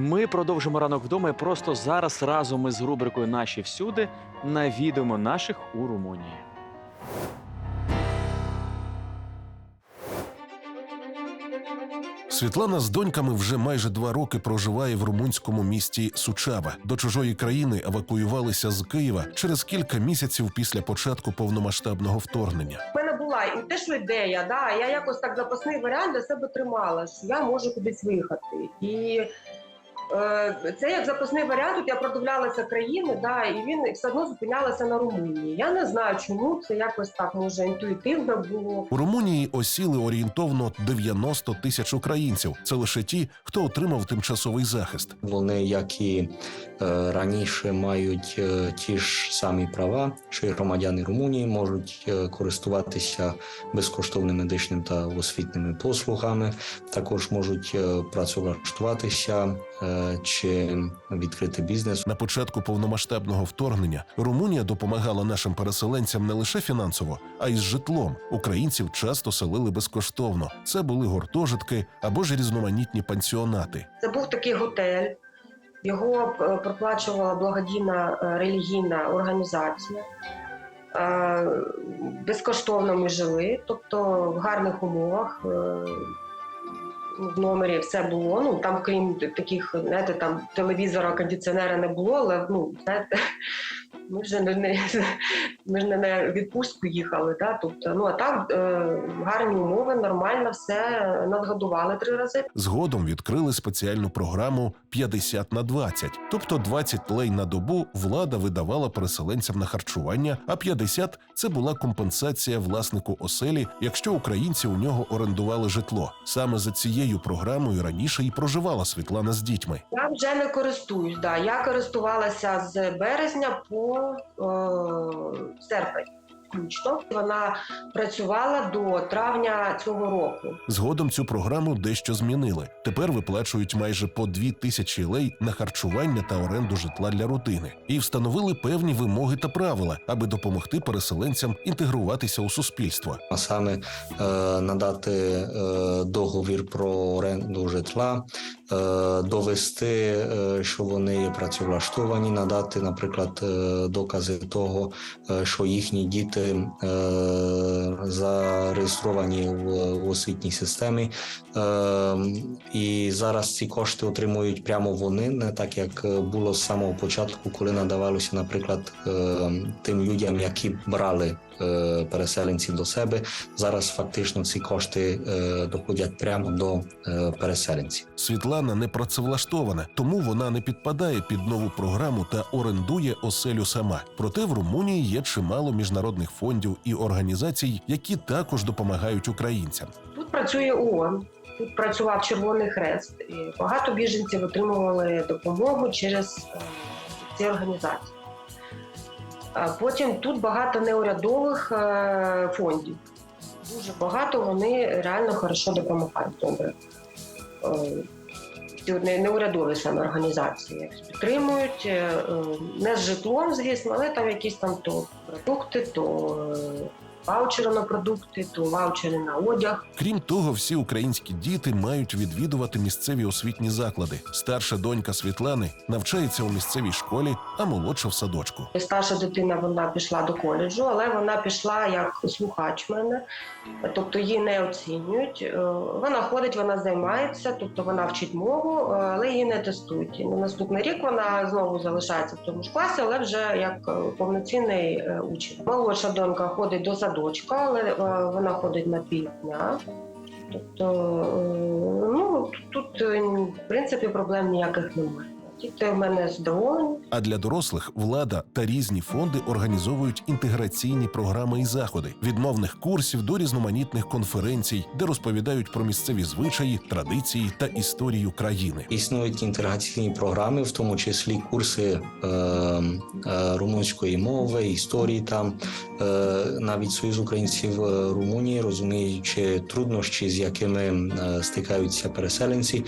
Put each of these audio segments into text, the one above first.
Ми продовжимо ранок вдома і просто зараз разом із рубрикою Наші всюди навідуємо наших у Румунії. Світлана з доньками вже майже два роки проживає в румунському місті Сучаба. До чужої країни евакуювалися з Києва через кілька місяців після початку повномасштабного вторгнення. У мене була і те, що ідея, да, я якось так запасний варіант для себе тримала, що я можу кудись виїхати. І це як запасний варіант, от я продивлялася країни, да, і він все одно зупинялася на Румунії. Я не знаю, чому це якось так може інтуїтивно було. У Румунії осіли орієнтовно 90 тисяч українців. Це лише ті, хто отримав тимчасовий захист. Вони, як і е, раніше, мають е, ті ж самі права, що і громадяни Румунії можуть е, користуватися безкоштовними медичним та освітніми послугами. Також можуть е, працевлаштуватися е, чи відкрити бізнес. На початку повномасштабного вторгнення Румунія допомагала нашим переселенцям не лише фінансово, а й з житлом. Українців часто селили безкоштовно. Це були гуртожитки або ж різноманітні пансіонати. Це був такий готель, його е, проплачувала благодійна е, релігійна організація. Е, Безкоштовно ми жили, тобто в гарних умовах. В номері все було. Ну там, крім таких, знаєте, там телевізора, кондиціонера не було, але ну, знаєте, ми вже не, не ми ж не на відпустку їхали. Да? Тобто, ну а так е, гарні умови, нормально, все надгодували три рази. Згодом відкрили спеціальну програму 50 на 20. тобто 20 лей на добу влада видавала переселенцям на харчування, а 50 – це була компенсація власнику оселі, якщо українці у нього орендували житло. Саме за цією програмою раніше і проживала Світлана з дітьми. Я вже не користуюсь. Да. Я користувалася з березня по е, серпень. Включно вона працювала до травня цього року. Згодом цю програму дещо змінили. Тепер виплачують майже по дві тисячі лей на харчування та оренду житла для родини і встановили певні вимоги та правила, аби допомогти переселенцям інтегруватися у суспільство. а саме е, надати е, договір про оренду житла, е, довести, е, що вони є працевлаштовані, надати, наприклад, е, докази того, е, що їхні діти е, зареєстровані в, освітній системі. Е, і зараз ці кошти отримують прямо вони, не так як було з самого початку, коли надавалося, наприклад, е, тим людям, які брали переселенців до себе. Зараз фактично ці кошти е, доходять прямо до е, переселенців. Світлана не працевлаштована, тому вона не підпадає під нову програму та орендує оселю сама. Проте в Румунії є чимало міжнародних фондів і організацій, які також допомагають українцям. Тут працює ООН, тут працював Червоний Хрест. І багато біженців отримували допомогу через е, ці організації. Потім тут багато неурядових е, фондів. Дуже багато вони реально хорошо допомагають. Добре. Е, Неурядові саме організації підтримують е, е, не з житлом, звісно, але там якісь там то продукти, то ваучери на продукти, то ваучери на одяг. Крім того, всі українські діти мають відвідувати місцеві освітні заклади. Старша донька Світлани навчається у місцевій школі, а молодша в садочку. Старша дитина вона пішла до коледжу, але вона пішла як слухач мене, тобто її не оцінюють. Е, Вона ходить, вона займається, тобто вона вчить мову, е, але її не тестують. І на наступний рік вона знову залишається в тому ж класі, але вже як е, повноцінний учень. Молодша донька ходить до садочка, але е, вона ходить на півдня. Тобто, е, ну тут е, в принципі проблем ніяких немає. Діти в мене задоволені. А для дорослих влада та різні фонди організовують інтеграційні програми і заходи від мовних курсів до різноманітних конференцій, де розповідають про місцеві звичаї, традиції та історію країни. Існують інтеграційні програми, в тому числі курси е, е, румунської мови, історії там. Е, навіть Союз українців е, Румунії, розуміючи труднощі, з якими е, стикаються переселенці,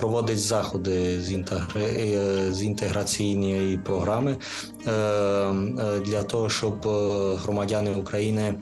проводить заходи з з інтеграційної програми для того, щоб громадяни України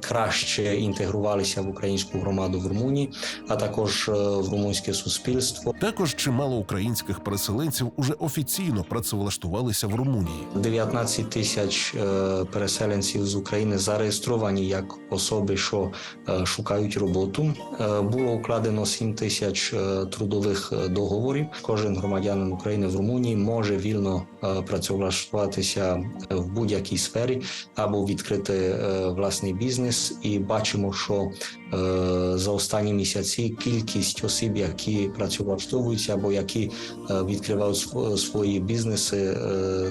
краще інтегрувалися в українську громаду в Румунії, а також в румунське суспільство. Також чимало українських переселенців уже офіційно працевлаштувалися в Румунії. 19 тисяч переселенців з України зареєстровані як особи, що е, шукають роботу. Е, Було укладено 7 тисяч е, трудових договорів. Кожен громадянин України в Румунії може вільно працевлаштуватися в будь-якій сфері або відкрити власний бізнес. І бачимо, що за останні місяці кількість осіб, які працевлаштовуються або які відкривають свої бізнеси,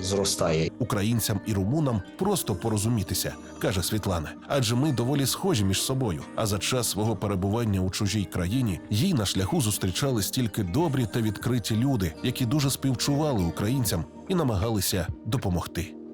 зростає. Українцям і румунам просто порозумітися, каже Світлана. Адже ми доволі схожі між собою. А за час свого перебування у чужій країні їй на шляху зустрічали стільки добрі та відкриті люди, які дуже співчували українцям і намагалися допомогти.